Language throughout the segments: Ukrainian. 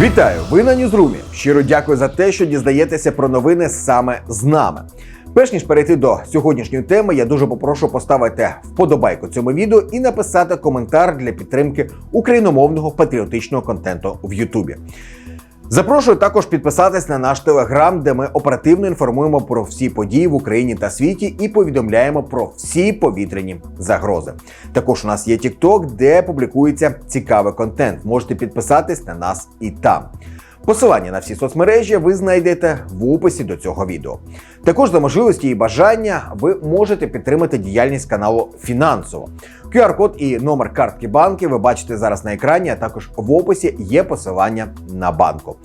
Вітаю! Ви на Ньюзрумі. Щиро дякую за те, що дізнаєтеся про новини саме з нами. Перш ніж перейти до сьогоднішньої теми, я дуже попрошу поставити вподобайку цьому відео і написати коментар для підтримки україномовного патріотичного контенту в Ютубі. Запрошую також підписатись на наш телеграм, де ми оперативно інформуємо про всі події в Україні та світі і повідомляємо про всі повітряні загрози. Також у нас є TikTok, де публікується цікавий контент. Можете підписатись на нас і там. Посилання на всі соцмережі ви знайдете в описі до цього відео. Також за можливості і бажання ви можете підтримати діяльність каналу фінансово. QR-код і номер картки банки ви бачите зараз на екрані, а також в описі є посилання на банку.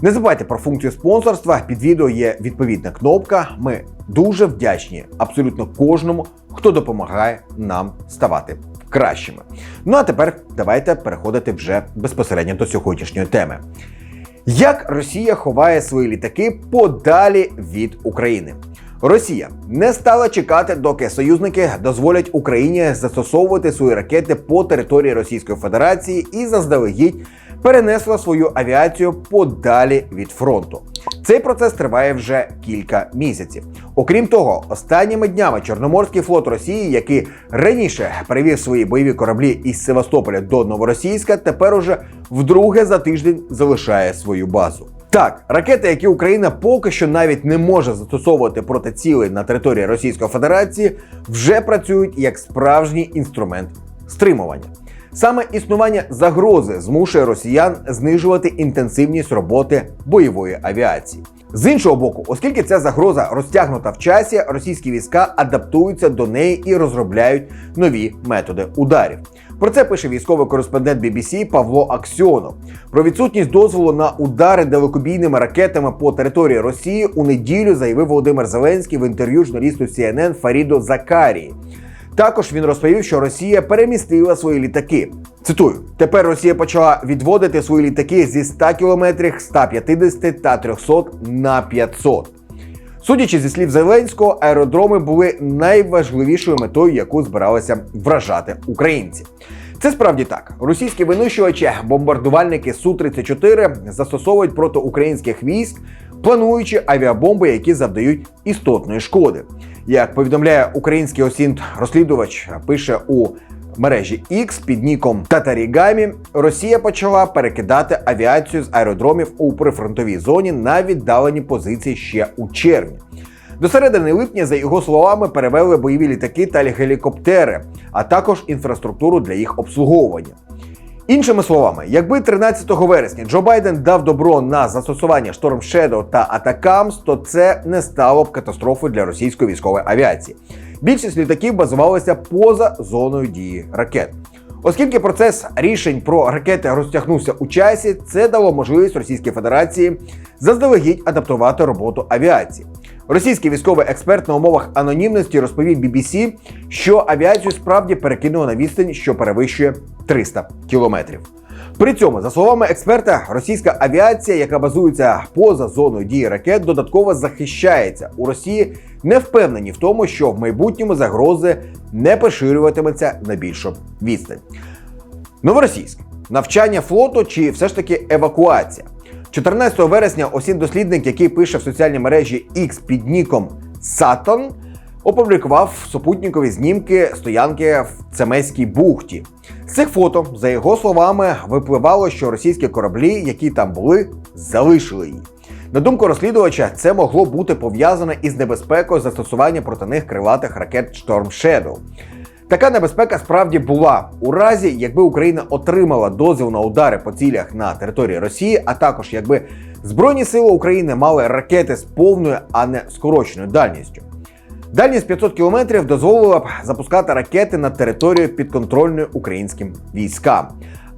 Не забувайте про функцію спонсорства. Під відео є відповідна кнопка. Ми дуже вдячні абсолютно кожному, хто допомагає нам ставати кращими. Ну а тепер давайте переходити вже безпосередньо до сьогоднішньої теми. Як Росія ховає свої літаки подалі від України? Росія не стала чекати, доки союзники дозволять Україні застосовувати свої ракети по території Російської Федерації і заздалегідь перенесла свою авіацію подалі від фронту. Цей процес триває вже кілька місяців. Окрім того, останніми днями Чорноморський флот Росії, який раніше перевів свої бойові кораблі із Севастополя до Новоросійська, тепер уже вдруге за тиждень залишає свою базу. Так, ракети, які Україна поки що навіть не може застосовувати проти цілей на території Російської Федерації, вже працюють як справжній інструмент стримування. Саме існування загрози змушує росіян знижувати інтенсивність роботи бойової авіації. З іншого боку, оскільки ця загроза розтягнута в часі, російські війська адаптуються до неї і розробляють нові методи ударів. Про це пише військовий кореспондент BBC Павло Аксьонов. Про відсутність дозволу на удари далекобійними ракетами по території Росії у неділю заявив Володимир Зеленський в інтерв'ю журналісту CNN Фарідо Закарії. Також він розповів, що Росія перемістила свої літаки. Цитую: тепер Росія почала відводити свої літаки зі 100 кілометрів, 150 та 300 на 500. Судячи зі слів Зеленського, аеродроми були найважливішою метою, яку збиралися вражати українці. Це справді так. Російські винищувачі, бомбардувальники Су-34 застосовують проти українських військ, плануючи авіабомби, які завдають істотної шкоди. Як повідомляє український осінт розслідувач, пише у мережі X під ніком Татарігамі, Росія почала перекидати авіацію з аеродромів у прифронтовій зоні на віддалені позиції ще у червні. До середини липня, за його словами, перевели бойові літаки та гелікоптери, а також інфраструктуру для їх обслуговування. Іншими словами, якби 13 вересня Джо Байден дав добро на застосування Storm Shadow та Atacams, то це не стало б катастрофою для російської військової авіації. Більшість літаків базувалася поза зоною дії ракет. Оскільки процес рішень про ракети розтягнувся у часі, це дало можливість Російській Федерації заздалегідь адаптувати роботу авіації. Російський військовий експерт на умовах анонімності розповів BBC, що авіацію справді перекинуло на відстань, що перевищує 300 кілометрів. При цьому, за словами експерта, російська авіація, яка базується поза зоною дії ракет, додатково захищається у Росії, не впевнені в тому, що в майбутньому загрози не поширюватиметься на більшу відстань. Новоросійськ навчання флоту чи все ж таки евакуація. 14 вересня осін дослідник, який пише в соціальній мережі X під ніком Сатон, опублікував супутникові знімки стоянки в Цемеській бухті. З цих фото, за його словами, випливало, що російські кораблі, які там були, залишили її. На думку розслідувача, це могло бути пов'язане із небезпекою застосування проти них крилатих ракет Storm Shadow. Така небезпека справді була у разі, якби Україна отримала дозвіл на удари по цілях на території Росії, а також якби Збройні сили України мали ракети з повною, а не скороченою дальністю. Дальність 500 кілометрів дозволила б запускати ракети на територію підконтрольної українським військам.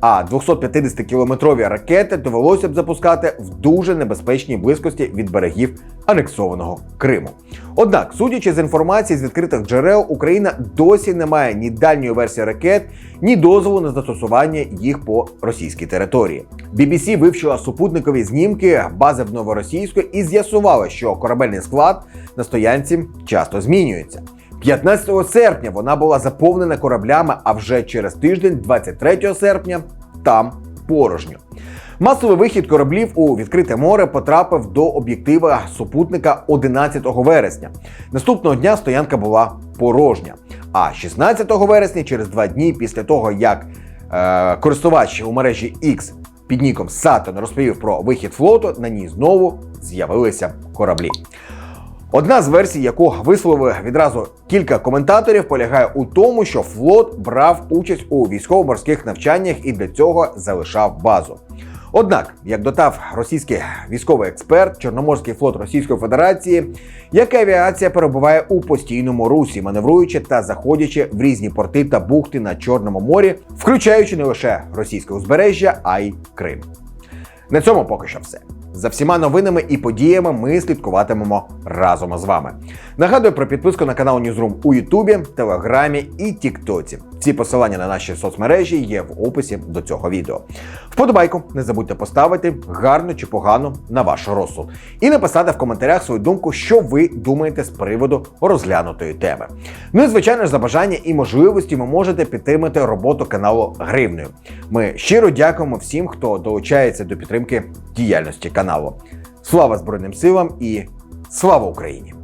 А 250-кілометрові ракети довелося б запускати в дуже небезпечній близькості від берегів анексованого Криму. Однак, судячи з інформації з відкритих джерел, Україна досі не має ні дальньої версії ракет, ні дозволу на застосування їх по російській території. BBC вивчила супутникові знімки бази в Новоросійську і з'ясувала, що корабельний склад на стоянці часто змінюється. 15 серпня вона була заповнена кораблями, а вже через тиждень, 23 серпня, там порожньо. Масовий вихід кораблів у відкрите море потрапив до об'єктива супутника 11 вересня. Наступного дня стоянка була порожня. А 16 вересня, через два дні після того, як е, користувач у мережі X під ніком Saturn розповів про вихід флоту, на ній знову з'явилися кораблі. Одна з версій, яку висловили відразу кілька коментаторів, полягає у тому, що флот брав участь у військово-морських навчаннях і для цього залишав базу. Однак, як додав російський військовий експерт, Чорноморський флот Російської Федерації, як авіація перебуває у постійному русі, маневруючи та заходячи в різні порти та бухти на Чорному морі, включаючи не лише російське узбережжя, а й Крим. На цьому поки що все. За всіма новинами і подіями ми слідкуватимемо разом з вами. Нагадую про підписку на канал Newsroom у Ютубі, Телеграмі і Тіктоці. Всі посилання на наші соцмережі є в описі до цього відео. Вподобайку не забудьте поставити гарно чи погано на ваш розсуд. І написати в коментарях свою думку, що ви думаєте з приводу розглянутої теми. Ну і звичайно ж, за бажання і можливості ви можете підтримати роботу каналу гривнею. Ми щиро дякуємо всім, хто долучається до підтримки діяльності каналу. Слава Збройним силам і слава Україні!